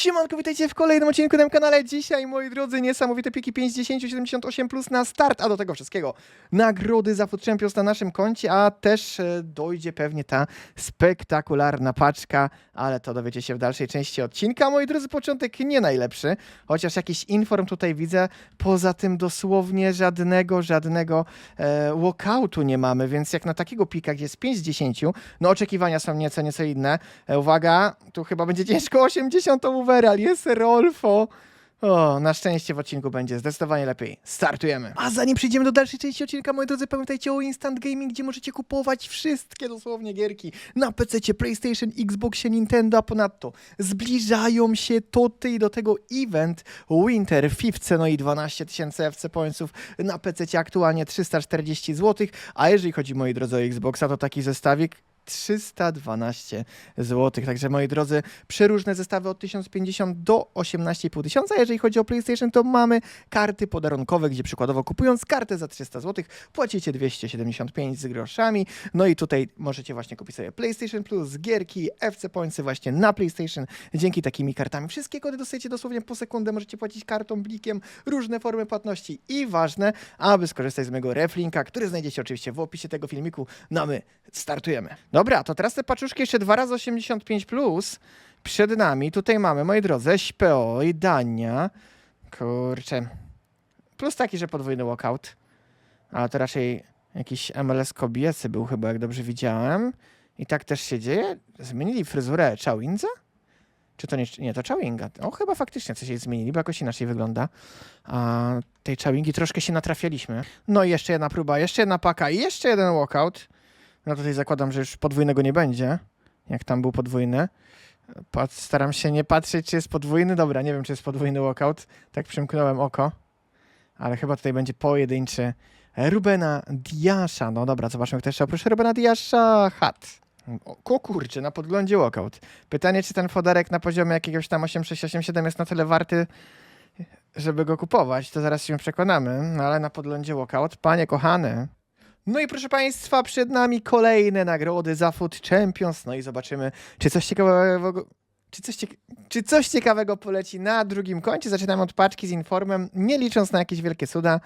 Siemanko, witajcie w kolejnym odcinku na tym kanale. Dzisiaj, moi drodzy, niesamowite piki 5, 10, 78 plus na start, a do tego wszystkiego nagrody za Food Champions na naszym koncie, a też e, dojdzie pewnie ta spektakularna paczka, ale to dowiecie się w dalszej części odcinka. Moi drodzy, początek nie najlepszy, chociaż jakiś inform tutaj widzę. Poza tym dosłownie żadnego, żadnego e, walkoutu nie mamy, więc jak na takiego pika, gdzie jest 5 z 10, no oczekiwania są nieco, nieco inne. E, uwaga, tu chyba będzie ciężko 80 overall, jest Rolfo. O, na szczęście w odcinku będzie zdecydowanie lepiej. Startujemy. A zanim przejdziemy do dalszej części odcinka, moi drodzy, pamiętajcie o Instant Gaming, gdzie możecie kupować wszystkie dosłownie gierki na PC, PlayStation, Xboxie, Nintendo, a ponadto zbliżają się toty do tego event Winter Fifth, no i 12 tysięcy FC Pointsów na PC aktualnie 340 zł, a jeżeli chodzi, moi drodzy, o Xboxa, to taki zestawik 312 zł. Także moi drodzy, przeróżne zestawy od 1050 do 18,5 tysiąca. Jeżeli chodzi o PlayStation, to mamy karty podarunkowe, gdzie przykładowo kupując kartę za 300 zł, płacicie 275 z groszami. No i tutaj możecie właśnie kupić sobie PlayStation Plus, gierki, FC Pointsy właśnie na PlayStation. Dzięki takimi kartami. Wszystkie kody dostajecie dosłownie po sekundę. Możecie płacić kartą, blikiem, różne formy płatności. I ważne, aby skorzystać z mojego reflinka, który znajdziecie oczywiście w opisie tego filmiku. No a my startujemy. Dobra, to teraz te paczuszki jeszcze 2 razy 85 plus przed nami. Tutaj mamy, moi drodzy, SPO i Dania. Kurczę. Plus taki, że podwójny walkout. Ale to raczej jakiś MLS kobiecy był chyba, jak dobrze widziałem. I tak też się dzieje. Zmienili fryzurę Chawinza? Czy to nie, nie, to Chawinga. O, chyba faktycznie coś jej zmienili, bo jakoś inaczej wygląda. A tej Chawingi troszkę się natrafialiśmy. No i jeszcze jedna próba, jeszcze jedna paka i jeszcze jeden walkout. No tutaj zakładam, że już podwójnego nie będzie, jak tam był podwójny. Pat, staram się nie patrzeć, czy jest podwójny. Dobra, nie wiem, czy jest podwójny walkout. Tak przymknąłem oko. Ale chyba tutaj będzie pojedynczy Rubena Diasza. No dobra, zobaczmy, kto jeszcze oprócz Rubena Diasza. Hat. O kurczę, na podglądzie walkout. Pytanie, czy ten foderek na poziomie jakiegoś tam 8687 jest na tyle warty, żeby go kupować. To zaraz się przekonamy. No ale na podglądzie walkout, panie kochany. No i proszę Państwa, przed nami kolejne nagrody za Food Champions. No i zobaczymy, czy coś ciekawego. Czy coś, czy coś ciekawego poleci na drugim koncie? Zaczynamy od paczki z informem, nie licząc na jakieś wielkie cuda.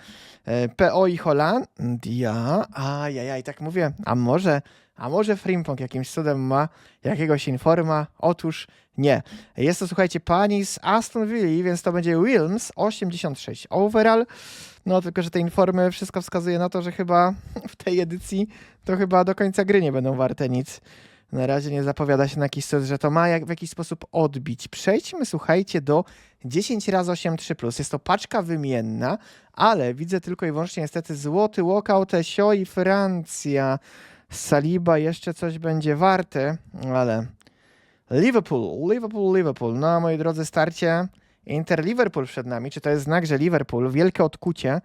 E, PO i Holandia. Ajajaj, tak mówię. A może, a może Frimpong jakimś cudem ma jakiegoś informa? Otóż nie. Jest to, słuchajcie, pani z Aston Villa, więc to będzie Wilms 86 overall. No tylko, że te informy wszystko wskazuje na to, że chyba w tej edycji to chyba do końca gry nie będą warte nic. Na razie nie zapowiada się na jakiś sens, że to ma jak, w jakiś sposób odbić. Przejdźmy, słuchajcie, do 10 razy 8 3 Jest to paczka wymienna, ale widzę tylko i wyłącznie niestety złoty walkout Esio i Francja. Saliba jeszcze coś będzie warte, ale Liverpool, Liverpool, Liverpool. No, moi drodzy, starcie Inter Liverpool przed nami. Czy to jest znak, że Liverpool, wielkie odkucie,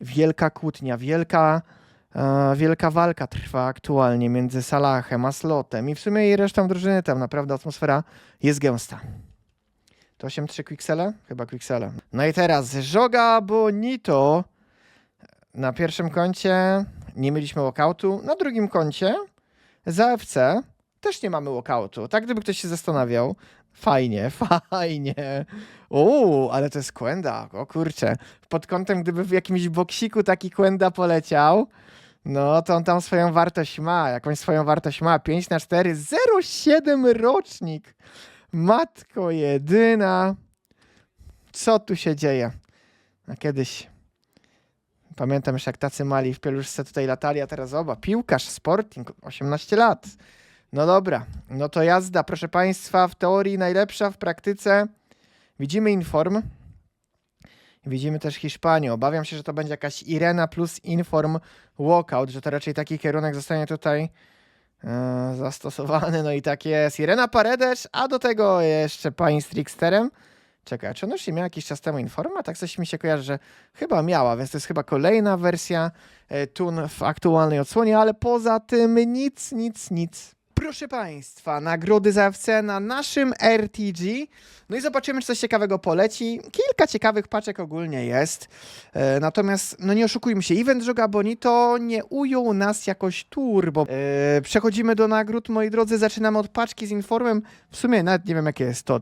wielka kłótnia, wielka, wielka walka trwa aktualnie między Salahem a Slotem i w sumie i resztą drużyny tam naprawdę atmosfera jest gęsta. To 8-3 Quicksele? Chyba Quicksele. No i teraz Żoga Bonito. Na pierwszym koncie nie mieliśmy walkoutu, na drugim koncie za FC też nie mamy walkoutu. Tak gdyby ktoś się zastanawiał. Fajnie, fajnie. Uuu, ale to jest Quenda. O kurczę. Pod kątem, gdyby w jakimś boksiku taki Quenda poleciał, no to on tam swoją wartość ma. Jakąś swoją wartość ma. 5 na 4, 0,7 rocznik. Matko jedyna. Co tu się dzieje? A kiedyś pamiętam już jak tacy mali w pieluszce tutaj latali, a teraz oba. Piłkarz, Sporting, 18 lat. No dobra, no to jazda, proszę Państwa, w teorii najlepsza, w praktyce widzimy Inform. Widzimy też Hiszpanię. Obawiam się, że to będzie jakaś Irena plus Inform Walkout, że to raczej taki kierunek zostanie tutaj e, zastosowany. No i tak jest. Irena Paredes, a do tego jeszcze pani z Tricksterem. Czekaj, czy ona już nie miała jakiś czas temu Informa? Tak coś mi się kojarzy, że chyba miała, więc to jest chyba kolejna wersja e, Tun w aktualnej odsłonie, ale poza tym nic, nic, nic. Proszę Państwa, nagrody za FC na naszym RTG. No i zobaczymy, czy coś ciekawego poleci. Kilka ciekawych paczek ogólnie jest. E, natomiast, no nie oszukujmy się, event Joga Bonito nie ujął nas jakoś turbo. E, przechodzimy do nagród, moi drodzy. Zaczynamy od paczki z informem. W sumie nawet nie wiem, jakie jest to.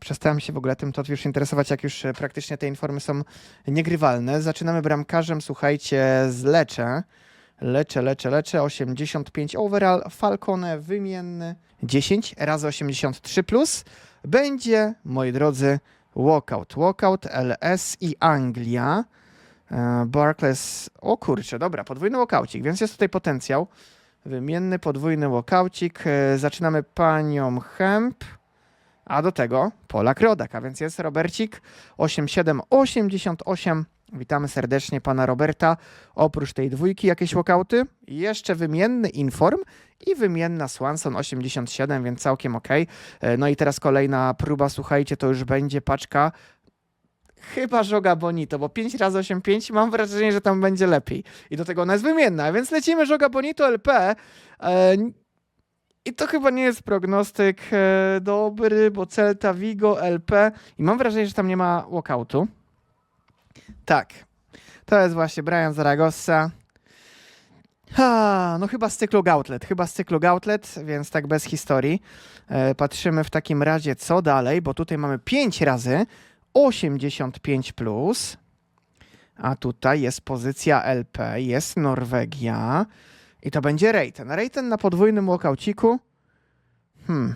Przestałem się w ogóle tym to już interesować, jak już e, praktycznie te informy są niegrywalne. Zaczynamy bramkarzem, słuchajcie, z Lecze. Lecze, Lecze, Lecze, 85 overall, Falcone wymienny, 10 razy 83 plus. Będzie, moi drodzy, walkout. Walkout, LS i Anglia. E, Barclays, o kurczę, dobra, podwójny walkaucik, więc jest tutaj potencjał. Wymienny, podwójny walkaucik. E, Zaczynamy panią Hemp, a do tego Polak Rodak, a więc jest Robercik 8788. Witamy serdecznie pana Roberta. Oprócz tej dwójki jakieś walkauty, jeszcze wymienny Inform i wymienna Swanson 87, więc całkiem ok. No i teraz kolejna próba, słuchajcie, to już będzie paczka chyba Żoga Bonito, bo 5 razy 8, 5 mam wrażenie, że tam będzie lepiej. I do tego ona jest wymienna, więc lecimy Żoga Bonito LP. E, I to chyba nie jest prognostyk e, dobry, bo Celta Vigo LP i mam wrażenie, że tam nie ma walkoutu. Tak, to jest właśnie Brian Zaragoza. No chyba z cyklu Gauntlet, chyba z cyklu Gauntlet, więc tak bez historii. E, patrzymy w takim razie co dalej, bo tutaj mamy 5 razy 85 plus. A tutaj jest pozycja LP, jest Norwegia i to będzie Rejten. Rejten na podwójnym walkauciku. Hmm.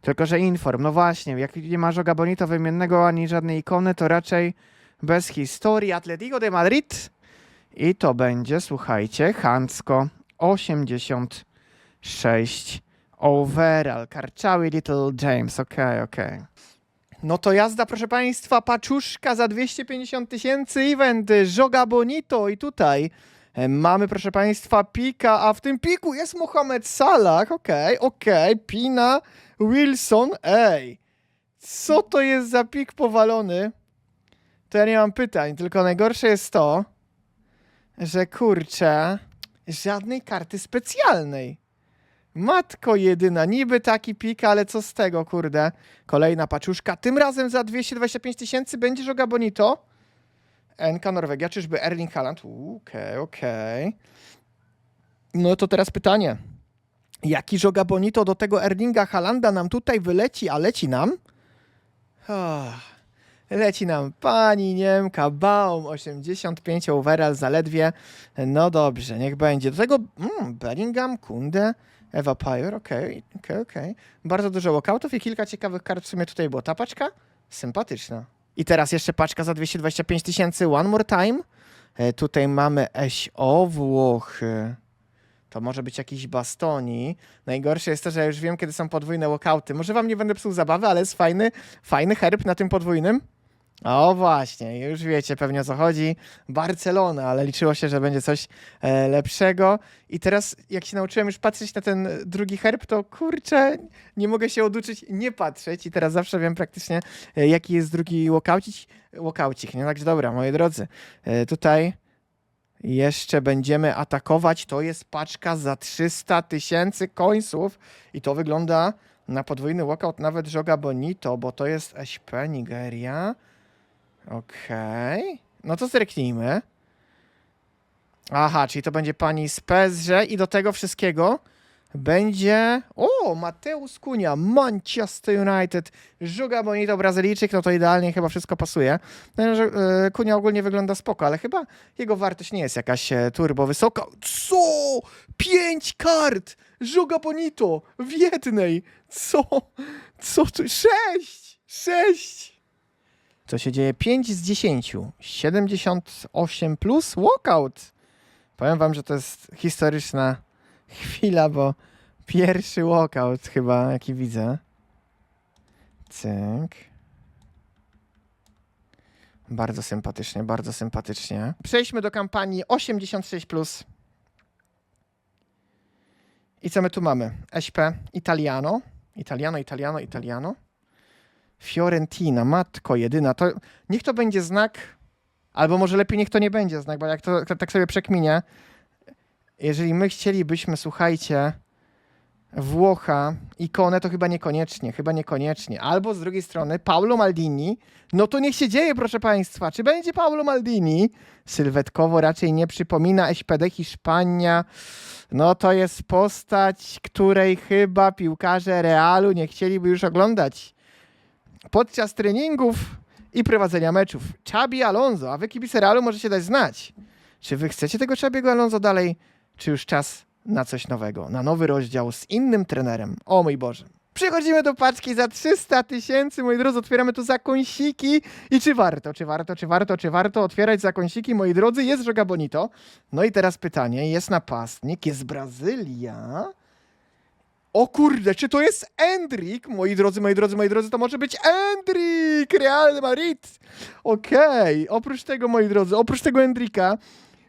Tylko, że inform. No właśnie, jak nie ma Żoga Bonito wymiennego ani żadnej ikony, to raczej bez historii. Atletico de Madrid. I to będzie, słuchajcie, Hansko 86 overall. Karczały Little James. Okej, okej. No to jazda, proszę Państwa, paczuszka za 250 tysięcy, event, Żoga Bonito i tutaj e, mamy, proszę Państwa, pika, a w tym piku jest Mohamed Salah, okej, okej, Pina, Wilson, ej, co to jest za pik powalony? To ja nie mam pytań, tylko najgorsze jest to, że kurczę, żadnej karty specjalnej. Matko jedyna, niby taki pik, ale co z tego, kurde. Kolejna paczuszka, tym razem za 225 tysięcy będzie Żoga Bonito. NK Norwegia, czyżby Erling Haaland? Okej, okej. No to teraz pytanie. Jaki Żoga Bonito do tego Erlinga Halanda nam tutaj wyleci, a leci nam? Ah, leci nam pani Niemka, Baum, 85 overall zaledwie. No dobrze, niech będzie. Do tego mm, Bellingham, Kunde, Ewa Pajor, okej, okej, okej. Bardzo dużo walkoutów i kilka ciekawych kart w sumie tutaj było. Ta paczka? Sympatyczna. I teraz jeszcze paczka za 225 tysięcy, one more time. E, tutaj mamy SO Włochy. To może być jakiś bastoni. Najgorsze jest to, że już wiem, kiedy są podwójne walkouty. Może wam nie będę psuł zabawy, ale jest fajny, fajny herb na tym podwójnym. O właśnie, już wiecie pewnie o co chodzi. Barcelona, ale liczyło się, że będzie coś e, lepszego. I teraz, jak się nauczyłem już patrzeć na ten drugi herb, to kurczę, nie mogę się oduczyć nie patrzeć. I teraz zawsze wiem praktycznie, e, jaki jest drugi walkoucik. Walkoucik, nie? Także dobra, moi drodzy, e, tutaj jeszcze będziemy atakować. To jest paczka za 300 tysięcy końców i to wygląda na podwójny walkout nawet Żoga Bonito, bo to jest SP Nigeria. Okej. No to zerknijmy. Aha, czyli to będzie pani z PSG i do tego wszystkiego będzie... O, Mateusz Kunia, Manchester United, Żuga Bonito, Brazylijczyk, no to idealnie chyba wszystko pasuje. No, że, e, Kunia ogólnie wygląda spoko, ale chyba jego wartość nie jest jakaś e, turbo wysoka. Co? Pięć kart! Żuga Bonito w jednej! Co? Co tu? Sześć! Sześć! Co się dzieje? 5 z 10. 78 plus walkout. Powiem wam, że to jest historyczna chwila, bo pierwszy walkout chyba, jaki widzę. Cyk. Bardzo sympatycznie, bardzo sympatycznie. Przejdźmy do kampanii 86 plus. I co my tu mamy? SP Italiano. Italiano, Italiano, Italiano. Fiorentina, matko jedyna. To niech to będzie znak, albo może lepiej niech to nie będzie znak, bo jak to tak sobie przekminię, jeżeli my chcielibyśmy, słuchajcie, Włocha, ikonę, to chyba niekoniecznie, chyba niekoniecznie. Albo z drugiej strony Paulo Maldini, no to niech się dzieje, proszę Państwa. Czy będzie Paulo Maldini? Sylwetkowo raczej nie przypomina SPD Hiszpania. No to jest postać, której chyba piłkarze Realu nie chcieliby już oglądać. Podczas treningów i prowadzenia meczów. Chabi Alonso, a wy kibice Realu możecie dać znać. Czy wy chcecie tego Chabiego Alonso dalej, czy już czas na coś nowego, na nowy rozdział z innym trenerem? O mój Boże. Przechodzimy do paczki za 300 tysięcy, moi drodzy, otwieramy tu zakąsiki i czy warto, czy warto, czy warto, czy warto otwierać zakąsiki, moi drodzy, jest Joga Bonito. No i teraz pytanie, jest napastnik, jest Brazylia. O kurde, czy to jest Endrik? Moi drodzy, moi drodzy, moi drodzy, to może być Endrik! Real Madrid! Okej, oprócz tego, moi drodzy, oprócz tego Endrika,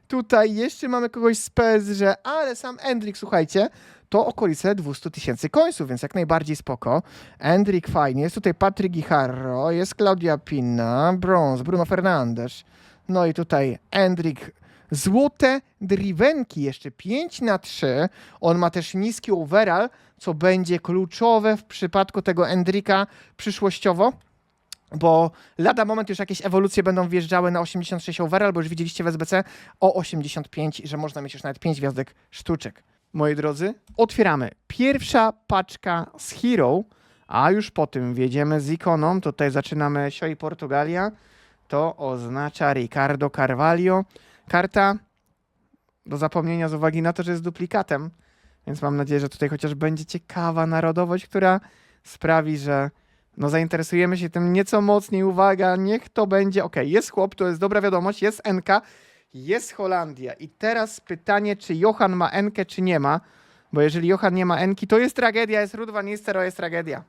tutaj jeszcze mamy kogoś z PSG, ale sam Endrik, słuchajcie, to okolice 200 tysięcy końców, więc jak najbardziej spoko. Endrik fajnie, jest tutaj Patryk Guijarro, jest Claudia Pinna, Bronze, Bruno Fernandes, no i tutaj Endrik Złote drivenki, jeszcze 5 na 3. On ma też niski overall, co będzie kluczowe w przypadku tego Endrika przyszłościowo, bo lada moment już jakieś ewolucje będą wjeżdżały na 86 overall, bo już widzieliście w SBC o 85, że można mieć już nawet 5 gwiazdek sztuczek. Moi drodzy, otwieramy. Pierwsza paczka z Hero, a już po tym wjedziemy z ikoną. Tutaj zaczynamy Sio i Portugalia. To oznacza Ricardo Carvalho. Karta do zapomnienia z uwagi na to, że jest duplikatem, więc mam nadzieję, że tutaj chociaż będzie ciekawa narodowość, która sprawi, że no zainteresujemy się tym nieco mocniej. Uwaga, niech to będzie. Ok, jest chłop, to jest dobra wiadomość, jest NK, jest Holandia. I teraz pytanie, czy Johan ma NK, czy nie ma. Bo jeżeli Johan nie ma Enki, to jest tragedia, jest Ruud van Nistelrooy, jest tragedia.